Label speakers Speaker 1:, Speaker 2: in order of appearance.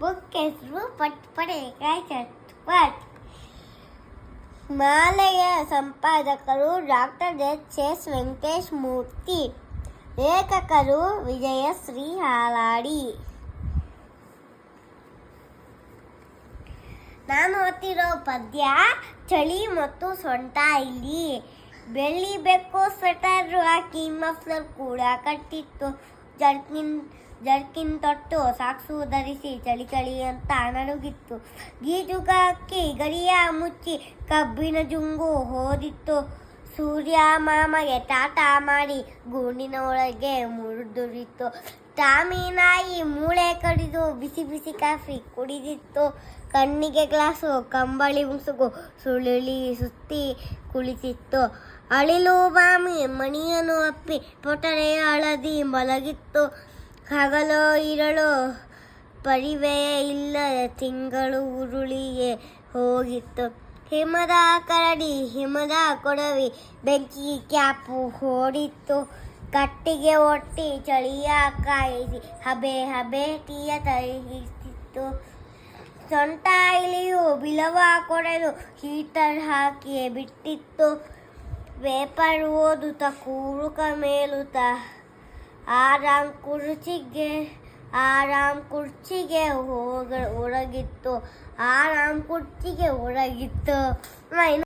Speaker 1: Book ಹೆಸರು ಪಟ್ ಪಡೆಕಾಯ್ ಚಟ್ಪಟ್ ಮಾಲೆಯ ಸಂಪಾದಕರು doctor H S Venkatesh Murthy, ಲೇಖಕರು ವಿಜಯಶ್ರೀ ಹಾಲಾಡಿ ನಾನು ಓದ್ತಿರೋ ಪದ್ಯ ಚಳಿ ಮತ್ತು ಸೊಂಟ ಇಲ್ಲಿ. ಬೆಳ್ಳಿ ಬೆಕ್ಕು ಸ್ವೆಟರ್ ಹಾಕಿ ಮಫ್ಲರ್ ಕೂಡ ಕಟ್ಟಿತ್ತು. ಜರ್ಕಿನ್ ಜರ್ಕಿನ್ ತೊಟ್ಟು ಸಾಕ್ಸು ಧರಿಸಿ ಚಳಿ ಚಳಿ ಅಂತ ನಡುಗಿತ್ತು. ಗೀಜುಗಾಕಿ ಅಕ್ಕಿ ಗಡಿಯ ಮುಚ್ಚಿ ಕಬ್ಬಿನ ಜುಂಗು ಹೋದಿತ್ತು. ಸೂರ್ಯ ಮಾಮಗೆ ತಾಟ ಮಾಡಿ ಗೂಡಿನ ಒಳಗೆ ಮುರಿದುರಿತು. ಟಾಮಿ ನಾಯಿ ಮೂಳೆ ಕಡಿದು ಬಿಸಿ ಬಿಸಿ ಕಾಫಿ ಕುಡಿದಿತ್ತು. ಕಣ್ಣಿಗೆ ಗ್ಲಾಸು, ಕಂಬಳಿ ಮುಸುಗು ಸುಳಿಳಿ ಸುತ್ತಿ ಕುಳಿತಿತ್ತು. ಅಳಿಲು ಬಾಮಿ ಮಣಿಯನ್ನು ಅಪ್ಪಿ ಪೊಟರೆ ಹಳದಿ ಮಲಗಿತ್ತು. ಹಗಲು ಇರಳು ಪರಿವೆಯೇ ಇಲ್ಲ ತಿಂಗಳು ಉರುಳಿಗೆ ಹೋಗಿತ್ತು. ಹಿಮದ ಕರಡಿ, ಹಿಮದ ಕೊಡವಿ. ಬೆಂಕಿ ಕ್ಯಾಪು ಹೊಡಿತು ಕಟ್ಟಿಗೆ ಒಟ್ಟಿ ಚಳಿಯ ಕಾಯಿಸಿ ಹಬೆ ಹಬೆ ಟೀಯ ತರಿಸಿತ್ತು. ಸೊಂಟ ಇಲಿಯು ಬಿಲವ ಕೊಡಲು ಹೀಟರ್ ಹಾಕಿಯೇ ಬಿಟ್ಟಿತ್ತು. ಪೇಪರ್ ಓದುತ್ತ ಕೂರುಕ ಮೇಲುತ್ತ. ಆರಾಮ್ ಕುರ್ಚಿಗೆ ಆರಾಮ್ ಕುರ್ಚಿಗೆ ಹೋಗ ಹೊರಗಿತ್ತು ಆರಾಮ್ ಕುರ್ಚಿಗೆ ಹೊರಗಿತ್ತು